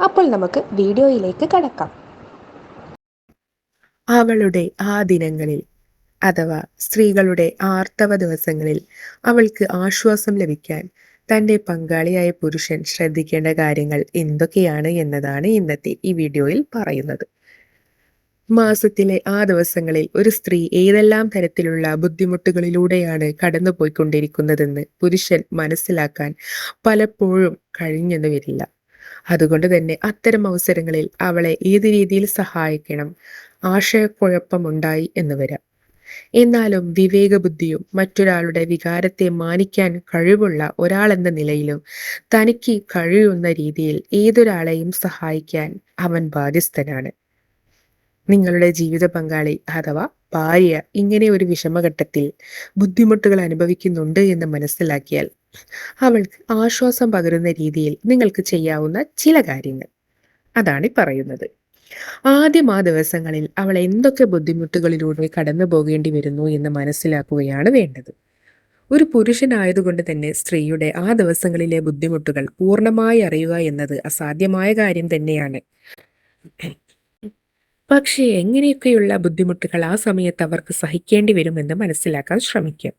അപ്പോൾ നമുക്ക് വീഡിയോയിലേക്ക് കടക്കാം. അവളുടെ ആ ദിനങ്ങളിൽ അഥവാ സ്ത്രീകളുടെ ആർത്തവ ദിവസങ്ങളിൽ അവൾക്ക് ആശ്വാസം ലഭിക്കാൻ തന്റെ പങ്കാളിയായ പുരുഷൻ ശ്രദ്ധിക്കേണ്ട കാര്യങ്ങൾ എന്തൊക്കെയാണ് എന്നതാണ് ഇന്നത്തെ ഈ വീഡിയോയിൽ പറയുന്നത്. മാസത്തിലെ ആ ദിവസങ്ങളിൽ ഒരു സ്ത്രീ ഏതെല്ലാം തരത്തിലുള്ള ബുദ്ധിമുട്ടുകളിലൂടെയാണ് കടന്നുപോയിക്കൊണ്ടിരിക്കുന്നതെന്ന് പുരുഷൻ മനസ്സിലാക്കാൻ പലപ്പോഴും കഴിഞ്ഞെന്ന് വരില്ല. അതുകൊണ്ട് തന്നെ അത്തരം അവസരങ്ങളിൽ അവളെ ഏത് രീതിയിൽ സഹായിക്കണം? ആശയക്കുഴപ്പമുണ്ടായി എന്ന് വരാം. എന്നാലും വിവേകബുദ്ധിയും മറ്റൊരാളുടെ വികാരത്തെ മാനിക്കാൻ കഴിവുള്ള ഒരാളെന്ന നിലയിലും തനിക്ക് കഴിയുന്ന രീതിയിൽ ഏതൊരാളെയും സഹായിക്കാൻ അവൻ ബാധ്യസ്ഥനാണ്. നിങ്ങളുടെ ജീവിത പങ്കാളി അഥവാ ഭാര്യ ഇങ്ങനെ ഒരു വിഷമഘട്ടത്തിൽ ബുദ്ധിമുട്ടുകൾ അനുഭവിക്കുന്നുണ്ട് എന്ന് മനസ്സിലാക്കിയാൽ അവൾക്ക് ആശ്വാസം പകരുന്ന രീതിയിൽ നിങ്ങൾക്ക് ചെയ്യാവുന്ന ചില കാര്യങ്ങൾ. അതാണ് പറയുന്നത്. ആദ്യം ആ ദിവസങ്ങളിൽ അവൾ എന്തൊക്കെ ബുദ്ധിമുട്ടുകളിലൂടെ കടന്നു പോകേണ്ടി വരുന്നു എന്ന് മനസ്സിലാക്കുകയാണ് വേണ്ടത്. ഒരു പുരുഷനായതുകൊണ്ട് തന്നെ സ്ത്രീയുടെ ആ ദിവസങ്ങളിലെ ബുദ്ധിമുട്ടുകൾ പൂർണമായി അറിയുക എന്നത് അസാധ്യമായ കാര്യം തന്നെയാണ്. പക്ഷേ എങ്ങനെയൊക്കെയുള്ള ബുദ്ധിമുട്ടുകൾ ആ സമയത്ത് അവർക്ക് സഹിക്കേണ്ടി വരുമെന്ന് മനസ്സിലാക്കാൻ ശ്രമിക്കും.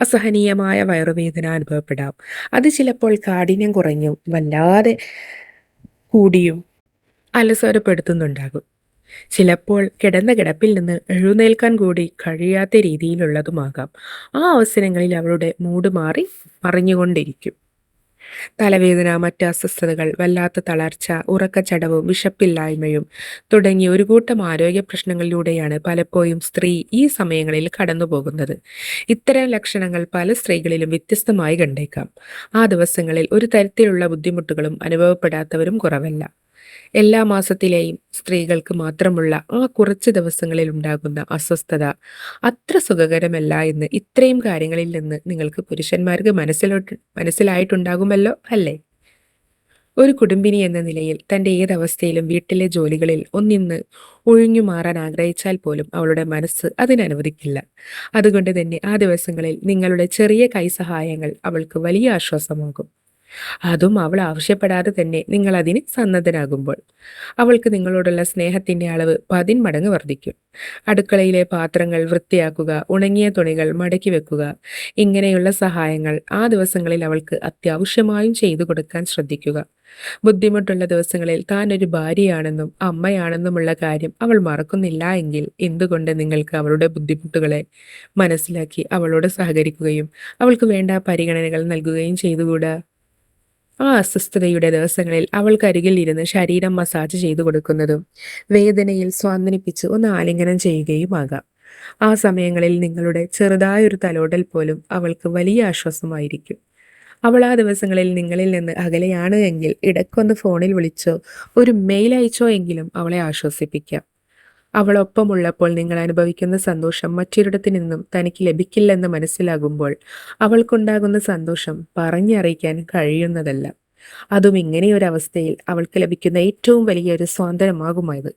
അസഹനീയമായ വയറുവേദന അനുഭവപ്പെടാം. അത് ചിലപ്പോൾ കാഠിന്യം കുറഞ്ഞും വല്ലാതെ കൂടിയും അലസരപ്പെടുത്തുന്നുണ്ടാകും. ചിലപ്പോൾ കിടന്ന കിടപ്പിൽ നിന്ന് എഴുന്നേൽക്കാൻ കൂടി കഴിയാത്ത രീതിയിലുള്ളതുമാകാം. ആ അവസരങ്ങളിൽ അവരുടെ മൂഡ് മാറി മറിഞ്ഞുകൊണ്ടിരിക്കും. തലവേദന മറ്റ് അസ്വസ്ഥതകൾ വല്ലാത്ത തളർച്ച ഉറക്കച്ചടവും വിശപ്പില്ലായ്മയും തുടങ്ങിയ ഒരു കൂട്ടം ആരോഗ്യ പ്രശ്നങ്ങളിലൂടെയാണ് പലപ്പോഴും സ്ത്രീ ഈ സമയങ്ങളിൽ കടന്നുപോകുന്നത്. ഇത്തരം ലക്ഷണങ്ങൾ പല സ്ത്രീകളിലും വ്യത്യസ്തമായി കണ്ടേക്കാം. ആ ദിവസങ്ങളിൽ ഒരു തരത്തിലുള്ള ബുദ്ധിമുട്ടുകളും അനുഭവപ്പെടാത്തവരും കുറവല്ല. എല്ലാ മാസത്തിലെയും സ്ത്രീകൾക്ക് മാത്രമുള്ള ആ കുറച്ച് ദിവസങ്ങളിൽ ഉണ്ടാകുന്ന അസ്വസ്ഥത അത്ര സുഖകരമല്ല എന്ന് ഇത്രയും കാര്യങ്ങളിൽ നിന്ന് നിങ്ങൾക്ക് പുരുഷന്മാർക്ക് മനസ്സിലോട്ട് മനസ്സിലായിട്ടുണ്ടാകുമല്ലോ അല്ലേ? ഒരു കുടുംബിനി എന്ന നിലയിൽ തന്റെ ഏതവസ്ഥയിലും വീട്ടിലെ ജോലികളിൽ ഒന്നിന്ന് ഒഴിഞ്ഞു മാറാൻ ആഗ്രഹിച്ചാൽ പോലും അവളുടെ മനസ്സ് അതിനനുവദിക്കില്ല. അതുകൊണ്ട് തന്നെ ആ ദിവസങ്ങളിൽ നിങ്ങളുടെ ചെറിയ കൈസഹായങ്ങൾ അവൾക്ക് വലിയ ആശ്വാസമാകും. അതും അവൾ ആവശ്യപ്പെടാതെ തന്നെ നിങ്ങൾ അതിന് സന്നദ്ധനാകുമ്പോൾ. അവൾക്ക് നിങ്ങളോടുള്ള സ്നേഹത്തിന്റെ അളവ് പതിന്മടങ്ങ് വർദ്ധിക്കും. അടുക്കളയിലെ പാത്രങ്ങൾ വൃത്തിയാക്കുക ഉണങ്ങിയ തുണികൾ മടക്കി വെക്കുക ഇങ്ങനെയുള്ള സഹായങ്ങൾ ആ ദിവസങ്ങളിൽ അവൾക്ക് അത്യാവശ്യമായും ചെയ്തു കൊടുക്കാൻ ശ്രദ്ധിക്കുക. ബുദ്ധിമുട്ടുള്ള ദിവസങ്ങളിൽ താൻ ഒരു ഭാര്യയാണെന്നും അമ്മയാണെന്നുമുള്ള കാര്യം അവൾ മറക്കുന്നില്ല എങ്കിൽ എന്തുകൊണ്ട് നിങ്ങൾക്ക് അവളുടെ ബുദ്ധിമുട്ടുകളെ മനസ്സിലാക്കി അവളോട് സഹകരിക്കുകയും അവൾക്ക് വേണ്ട പരിഗണനകൾ നൽകുകയും ചെയ്തുകൂടാ? ആ അസ്വസ്ഥതയുടെ ദിവസങ്ങളിൽ അവൾക്കരികിൽ ഇരുന്ന് ശരീരം മസാജ് ചെയ്തു കൊടുക്കുന്നതും വേദനയിൽ സ്വാന്തനിപ്പിച്ച് ഒന്ന് ആലിംഗനം ചെയ്യുകയുമാകാം. ആ സമയങ്ങളിൽ നിങ്ങളുടെ ചെറുതായൊരു തലോടൽ പോലും അവൾക്ക് വലിയ ആശ്വാസമായിരിക്കും. അവൾ ആ ദിവസങ്ങളിൽ നിങ്ങളിൽ നിന്ന് അകലെയാണ് എങ്കിൽ ഇടയ്ക്കൊന്ന് ഫോണിൽ വിളിച്ചോ ഒരു മെയിൽ അയച്ചോ എങ്കിലും അവളെ ആശ്വസിപ്പിക്കാം. അവളൊപ്പമുള്ളപ്പോൾ നിങ്ങൾ അനുഭവിക്കുന്ന സന്തോഷം മറ്റൊരിടത്തു നിന്നും തനിക്ക് ലഭിക്കില്ലെന്ന് മനസ്സിലാകുമ്പോൾ അവൾക്കുണ്ടാകുന്ന സന്തോഷം പറഞ്ഞറിയിക്കാൻ കഴിയുന്നതല്ല. അതും ഇങ്ങനെയൊരവസ്ഥയിൽ അവൾക്ക് ലഭിക്കുന്ന ഏറ്റവും വലിയൊരു സ്വാതന്ത്ര്യമാകുമായത്.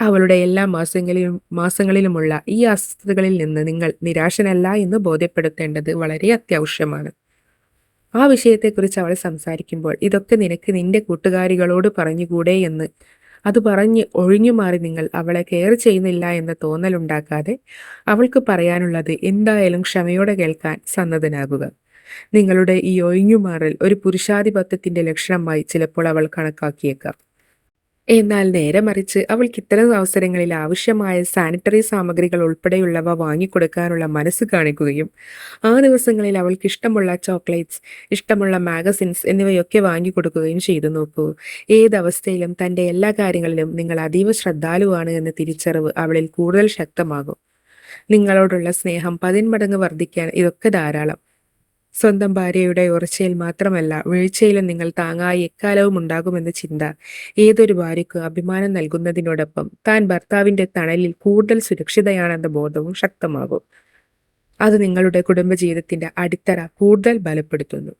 അവളുടെ എല്ലാ മാസങ്ങളിലും മാസങ്ങളിലുമുള്ള ഈ അസ്വസ്ഥതകളിൽ നിന്ന് നിങ്ങൾ നിരാശനല്ല എന്ന് ബോധ്യപ്പെടുത്തേണ്ടത് വളരെ അത്യാവശ്യമാണ്. ആ വിഷയത്തെക്കുറിച്ച് അവൾ സംസാരിക്കുമ്പോൾ ഇതൊക്കെ നിനക്ക് നിന്റെ കൂട്ടുകാരികളോട് പറഞ്ഞുകൂടെ എന്ന് അത് പറഞ്ഞ് ഒഴിഞ്ഞു മാറി നിങ്ങൾ അവളെ കെയർ ചെയ്യുന്നില്ല എന്ന തോന്നലുണ്ടാക്കാതെ അവൾക്ക് പറയാനുള്ളത് എന്തായാലും ക്ഷമയോടെ കേൾക്കാൻ സന്നദ്ധനാകുക. നിങ്ങളുടെ ഈ ഒഴിഞ്ഞുമാറൽ ഒരു പുരുഷാധിപത്യത്തിന്റെ ലക്ഷണമായി ചിലപ്പോൾ അവൾ കണക്കാക്കിയേക്കാം. എന്നാൽ നേരെ മറിച്ച് അവൾക്ക് ഇത്തരം അവസരങ്ങളിൽ ആവശ്യമായ സാനിറ്ററി സാമഗ്രികൾ ഉൾപ്പെടെയുള്ളവ വാങ്ങിക്കൊടുക്കാനുള്ള മനസ്സ് കാണിക്കുകയും ആ ദിവസങ്ങളിൽ അവൾക്ക് ഇഷ്ടമുള്ള ചോക്ലേറ്റ്സ് ഇഷ്ടമുള്ള മാഗസിൻസ് എന്നിവയൊക്കെ വാങ്ങിക്കൊടുക്കുകയും ചെയ്തു നോക്കൂ. ഏതവസ്ഥയിലും തന്റെ എല്ലാ കാര്യങ്ങളിലും നിങ്ങൾ അതീവ ശ്രദ്ധാലുവാണ് എന്ന തിരിച്ചറിവ് അവളിൽ കൂടുതൽ ശക്തമാകും. നിങ്ങളോടുള്ള സ്നേഹം പതിന്മടങ്ങ് വർദ്ധിക്കാൻ ഇതൊക്കെ ധാരാളം. സ്വന്തം ഭാര്യയുടെ ഉറച്ചയിൽ മാത്രമല്ല വീഴ്ചയിലും നിങ്ങൾ താങ്ങായി എക്കാലവും ഉണ്ടാകുമെന്ന ചിന്ത. ഏതൊരു ഭാര്യയ്ക്കും അഭിമാനം നൽകുന്നതിനോടൊപ്പം താൻ ഭർത്താവിന്റെ തണലിൽ കൂടുതൽ സുരക്ഷിതയാണെന്ന ബോധവും ശക്തമാകും. അത് നിങ്ങളുടെ കുടുംബജീവിതത്തിന്റെ അടിത്തറ കൂടുതൽ ബലപ്പെടുത്തുന്നു.